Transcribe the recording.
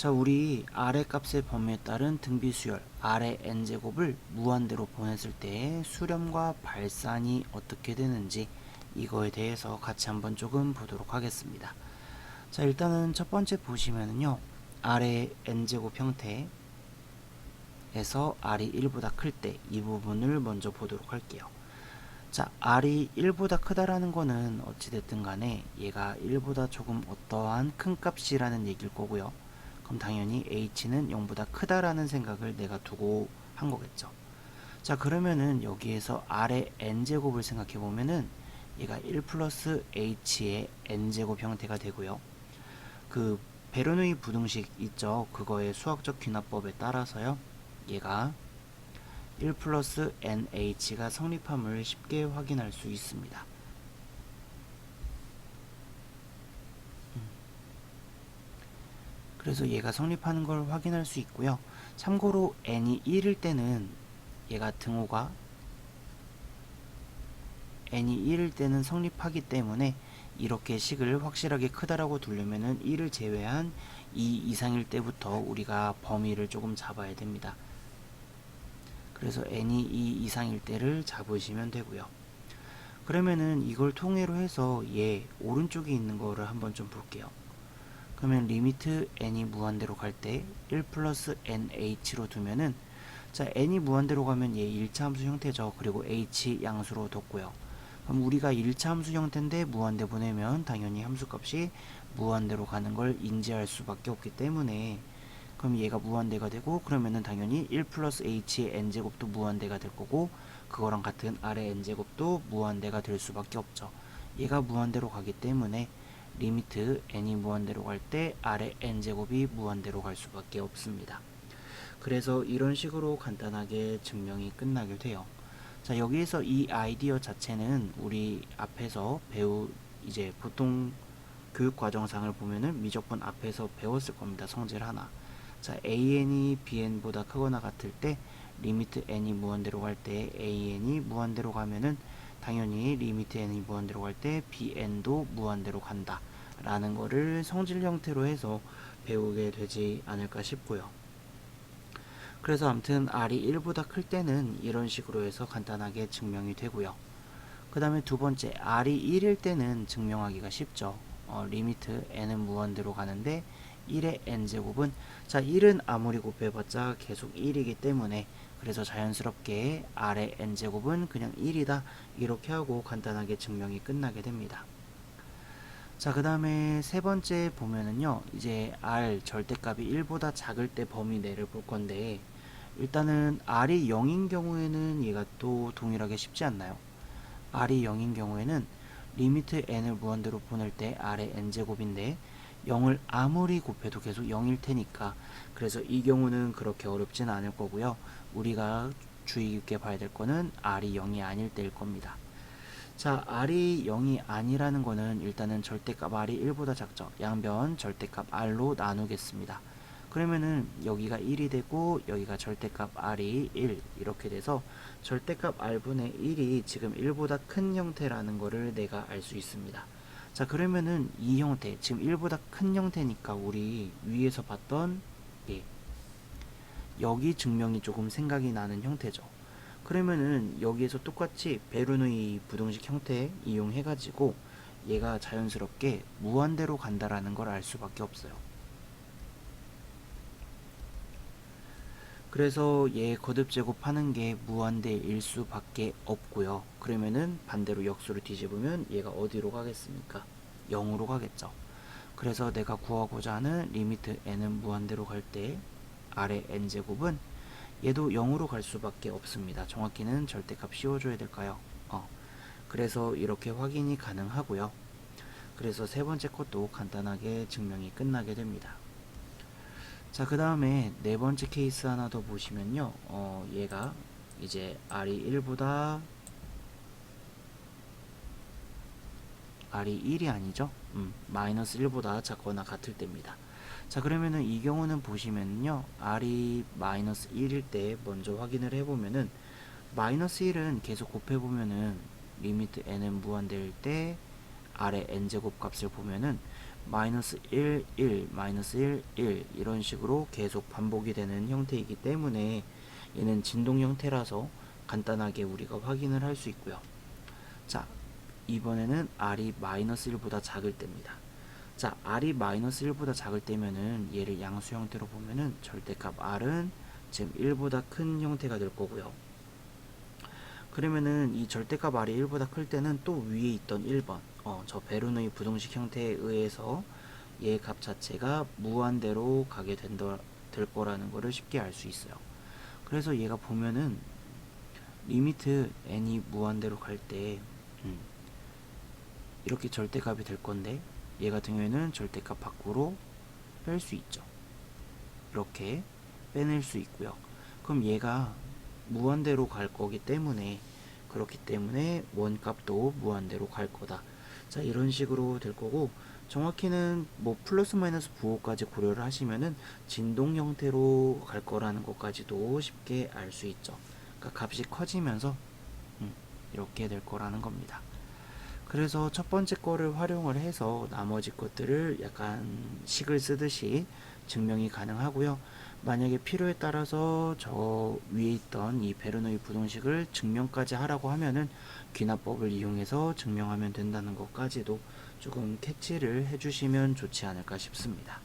자, 우리 아래 값의 범위에 따른 등비 수열 아래 n제곱을 무한대로 보냈을 때 수렴과 발산이 어떻게 되는지 이거에 대해서 같이 한번 조금 보도록 하겠습니다. 자, 일단은 첫 번째 보시면은요. 아래 n제곱 형태에서 r이 1보다 클 때 이 부분을 먼저 보도록 할게요. 자, r이 1보다 크다라는 거는 어찌됐든 간에 얘가 1보다 조금 어떠한 큰 값이라는 얘기일 거고요. 그럼 당연히 h는 0보다 크다라는 생각을 내가 두고 한 거겠죠. 자, 그러면은 여기에서 r의 n제곱을 생각해 보면은 얘가 1 플러스 h의 n제곱 형태가 되고요. 그 베르누이 부등식 있죠. 그거의 수학적 귀납법에 따라서요. 얘가 1 플러스 nh가 성립함을 쉽게 확인할 수 있습니다. 그래서 얘가 성립하는 걸 확인할 수 있고요. 참고로 n이 1일 때는 얘가 등호가 n이 1일 때는 성립하기 때문에 이렇게 식을 확실하게 크다라고 두려면은 1을 제외한 2 이상일 때부터 우리가 범위를 조금 잡아야 됩니다. 그래서 n이 2 이상일 때를 잡으시면 되고요. 그러면은 이걸 통해로 해서 얘 오른쪽에 있는 거를 한번 좀 볼게요. 그러면 리미트 n이 무한대로 갈 때 1 플러스 nh로 두면은 자 n이 무한대로 가면 얘 1차 함수 형태죠. 그리고 h 양수로 뒀고요. 그럼 우리가 1차 함수 형태인데 무한대 보내면 당연히 함수값이 무한대로 가는 걸 인지할 수밖에 없기 때문에 그럼 얘가 무한대가 되고 그러면은 당연히 1 플러스 h의 n제곱도 무한대가 될 거고 그거랑 같은 r의 n제곱도 무한대가 될 수밖에 없죠. 얘가 무한대로 가기 때문에 리미트 n이 무한대로 갈때 r의 n제곱이 무한대로 갈 수밖에 없습니다. 그래서 이런 식으로 간단하게 증명이 끝나게 돼요. 자, 여기에서 이 아이디어 자체는 우리 앞에서 배우 이제 보통 교육 과정상을 보면은 미적분 앞에서 배웠을 겁니다. 성질 하나. 자, an이 bn보다 크거나 같을 때 리미트 n이 무한대로 갈 때 an이 무한대로 가면은 당연히 리미트 n이 무한대로 갈 때 bn도 무한대로 간다. 라는 거를 성질 형태로 해서 배우게 되지 않을까 싶고요. 그래서 아무튼 r이 1보다 클 때는 이런 식으로 해서 간단하게 증명이 되고요. 그 다음에 두 번째 r이 1일 때는 증명하기가 쉽죠. 어, 리미트 n은 무한대로 가는데 1의 n제곱은 자 1은 아무리 곱해봤자 계속 1이기 때문에 그래서 자연스럽게 r의 n제곱은 그냥 1이다 이렇게 하고 간단하게 증명이 끝나게 됩니다. 자, 그 다음에 세 번째 보면은요, 이제 R 절대값이 1보다 작을 때 범위 내를 볼 건데, 일단은 R이 0인 경우에는 얘가 또 동일하게 쉽지 않나요? R이 0인 경우에는 리미트 n을 무한대로 보낼 때 R의 n제곱인데, 0을 아무리 곱해도 계속 0일 테니까, 그래서 이 경우는 그렇게 어렵지는 않을 거고요. 우리가 주의 깊게 봐야 될 거는 R이 0이 아닐 때일 겁니다. 자, r이 0이 아니라는 거는 일단은 절대값 r이 1보다 작죠. 양변 절대값 r로 나누겠습니다. 그러면은 여기가 1이 되고 여기가 절대값 r이 1 이렇게 돼서 절대값 r분의 1이 지금 1보다 큰 형태라는 거를 내가 알 수 있습니다. 자, 그러면은 이 형태, 지금 1보다 큰 형태니까 우리 위에서 봤던 예, 여기 증명이 조금 생각이 나는 형태죠. 그러면은 여기에서 똑같이 베르누이 부등식 형태 이용해 가지고 얘가 자연스럽게 무한대로 간다라는 걸 알 수밖에 없어요. 그래서 얘 거듭 제곱하는 게 무한대일 수밖에 없고요. 그러면은 반대로 역수를 뒤집으면 얘가 어디로 가겠습니까? 0으로 가겠죠. 그래서 내가 구하고자 하는 리미트 n은 무한대로 갈 때 아래 n제곱은 얘도 0으로 갈 수밖에 없습니다. 정확히는 절대값 씌워줘야 될까요? 어. 그래서 이렇게 확인이 가능하고요. 그래서 세 번째 것도 간단하게 증명이 끝나게 됩니다. 자, 그 다음에 네 번째 케이스 하나 더 보시면요. 어, 얘가 이제 R이 1보다 R이 1이 아니죠? 음, 마이너스 1보다 작거나 같을 때입니다. 자 그러면은 이 경우는 보시면요 r이 마이너스 1일 때 먼저 확인을 해보면은 마이너스 1은 계속 곱해보면은 리미트 n은 무한대일 때 r의 n제곱 값을 보면은 마이너스 1, 1, 마이너스 1, 1 이런 식으로 계속 반복이 되는 형태이기 때문에 얘는 진동 형태라서 간단하게 우리가 확인을 할 수 있고요. 자, 이번에는 r이 마이너스 1보다 작을 때입니다. 자, r이 마이너스 1보다 작을 때면은 얘를 양수 형태로 보면은 절대값 r은 지금 1보다 큰 형태가 될 거고요. 그러면은 이 절대값 r이 1보다 클 때는 또 위에 있던 1번, 어, 저 베르노이 부동식 형태에 의해서 얘 값 자체가 무한대로 가게 된다, 될 거라는 거를 쉽게 알 수 있어요. 그래서 얘가 보면은 리미트 n이 무한대로 갈 때, 음, 이렇게 절대값이 될 건데, 얘 같은 경우에는 절대값 밖으로 뺄 수 있죠. 이렇게 빼낼 수 있고요. 그럼 얘가 무한대로 갈 거기 때문에 그렇기 때문에 원값도 무한대로 갈 거다. 자 이런 식으로 될 거고 정확히는 뭐 플러스 마이너스 부호까지 고려를 하시면은 진동 형태로 갈 거라는 것까지도 쉽게 알 수 있죠. 그러니까 값이 커지면서 음, 이렇게 될 거라는 겁니다. 그래서 첫 번째 거를 활용을 해서 나머지 것들을 약간 식을 쓰듯이 증명이 가능하고요. 만약에 필요에 따라서 저 위에 있던 이 베르노이 부동식을 증명까지 하라고 하면은 귀납법을 이용해서 증명하면 된다는 것까지도 조금 캐치를 해주시면 좋지 않을까 싶습니다.